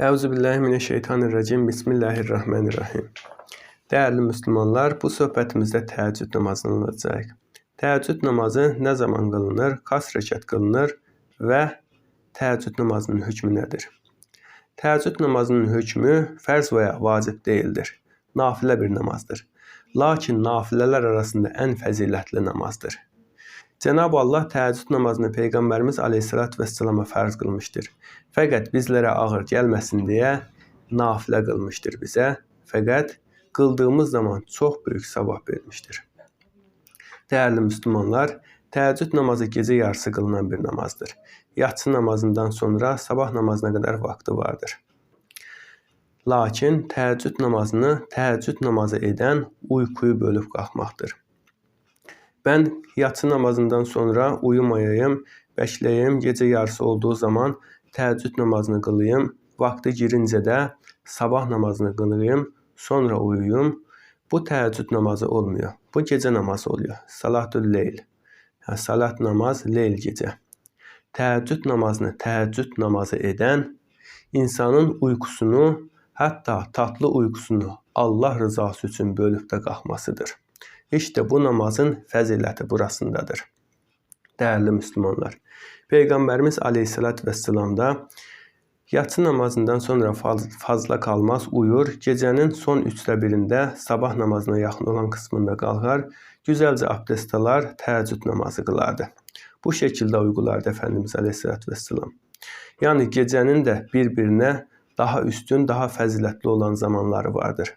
Euzubillahimineşşeytanirracim. Bismillahirrahmanirrahim. Değerli Müslümanlar, bu sohbetimizde teheccüd namazını olacak. Teheccüd namazı nə zaman qılınır, kaç rekat qılınır və teheccüd namazının hükmü nədir? Teheccüd namazının hükmü fərz və ya vacib deyildir. Nafilə bir namazdır. Lakin nafilələr arasında ən fəzilətli namazdır. Cenab-ı Allah təheccüd namazını Peyğəmbərimiz Aleyhisselatü Vesselam'a fərz qılmışdır. Fəqət bizlərə ağır gəlməsin deyə nafilə qılmışdır bizə. Fəqət qıldığımız zaman çox böyük savab vermişdir. Dəyərli müsəlmanlar, təheccüd namazı gecə yarısı qılınan bir namazdır. Yatsı namazından sonra sabah namazına qədər vaxtı vardır. Lakin təheccüd namazını təheccüd namazı edən uykuyu bölüb qalxmaqdır. Ben yatsı namazından sonra uyumayayım, bekleyeyim, gece yarısı olduğu zaman təheccüd namazını qılayım, vakti girincə də sabah namazını qılayım, sonra uyuyum. Bu təheccüd namazı olmuyor. Bu gece namazı oluyor. Salatul leyl. Yəni, salat namaz, leyl gece. Təheccüd namazını təheccüd namazı eden insanın uykusunu, hatta tatlı uykusunu Allah rızası üçün bölüb də qalxmasıdır. İşte bu namazın fəziləti burasındadır. Dəyərli müsəlmanlar, Peyğəmbərimiz Aleyhisselat Vesselam da yatsı namazından sonra fazla kalmaz uyur, gecənin son üçdə birində sabah namazına yaxın olan qismində qalxar, güzelce abdest alar, təheccüd namazı qılardı. Bu şekilde uygulardı Efendimiz Aleyhisselat Vesselam. Yani gecənin də bir-birinə daha üstün, daha fəzilətli olan zamanları vardır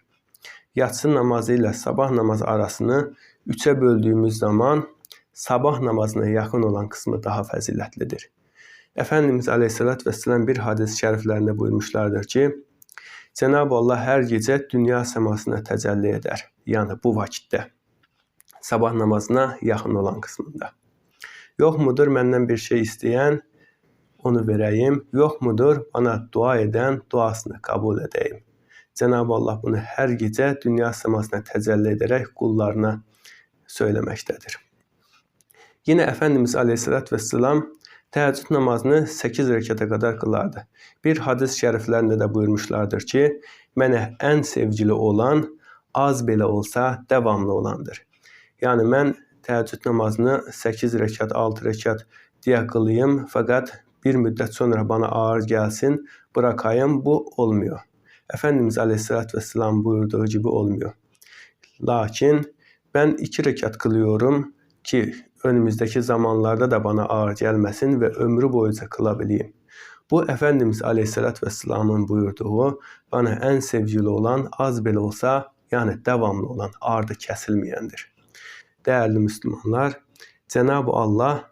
yatsı namazı ile sabah namazı arasını üçe böldüğümüz zaman sabah namazına yakın olan kısmı daha fəzilətlidir. Efendimiz Aleyhisselatü Vesselam bir hadis şəriflərində buyurmuşlardır ki, Cenab-ı Allah hər gecə dünya səmasına təcəlli edər. Yəni bu vakitdə. Sabah namazına yaxın olan qismində. Yox mudur məndən bir şey istəyən, onu verəyim. Yox mudur bana dua edən, duasını qəbul edəyim. Cenab-ı Allah bunu hər gecə dünya səmasına təcəlli edərək qullarına söyləməkdədir. Yine Efendimiz Aleyhisselatü Vesselam təheccüd namazını 8 rəkata qədər qılardı. Bir hadis şəriflərində də buyurmuşlardır ki, mənə ən sevgili olan az belə olsa davamlı olandır. Yəni mən təheccüd namazını 8 rəkat, 6 rəkat deyə qılayım, fəqət bir müddət sonra bana ağır gəlsin, bırakayım, bu olmuyor. Efendimiz Aleyhisselatü Vesselam buyurduğu gibi olmuyor. Lakin ben iki rekat kılıyorum ki önümüzdeki zamanlarda da bana ağır gelmesin ve ömrü boyunca kılabileyim. Bu Efendimiz Aleyhisselatü Vesselam'ın buyurduğu bana en sevgili olan az bile olsa yani devamlı olan ardı kesilmeyendir. Değerli Müslümanlar, Cenab-ı Allah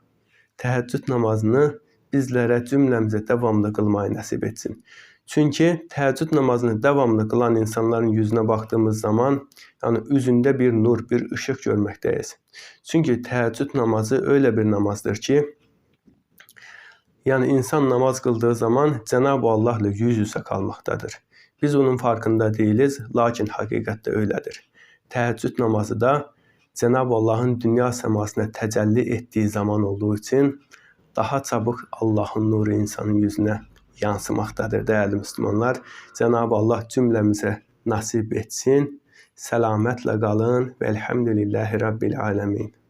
teheccüd namazını bizlere cümlemize devamlı kılmayı nasip etsin. Çünki təheccüd namazını davamlı qılan insanların yüzünə baxdığımız zaman, yəni üzündə bir nur, bir ışıq görməkdəyiz. Çünki təheccüd namazı öyle bir namazdır ki, yəni insan namaz qıldığı zaman Cenab-ı Allahla yüz yüze kalmaktadır. Biz onun farkında değiliz, lakin həqiqətdə öylədir. Təheccüd namazı da Cenab-ı Allahın dünya səmasına təcəlli etdiyi zaman olduğu için daha çabuk Allahın nuru insanın yüzünə yansımaktadır değerli Müslümanlar. Cenab-ı Allah cümlemize nasip etsin. Selametle kalın ve elhamdülillahi Rabbil alemin.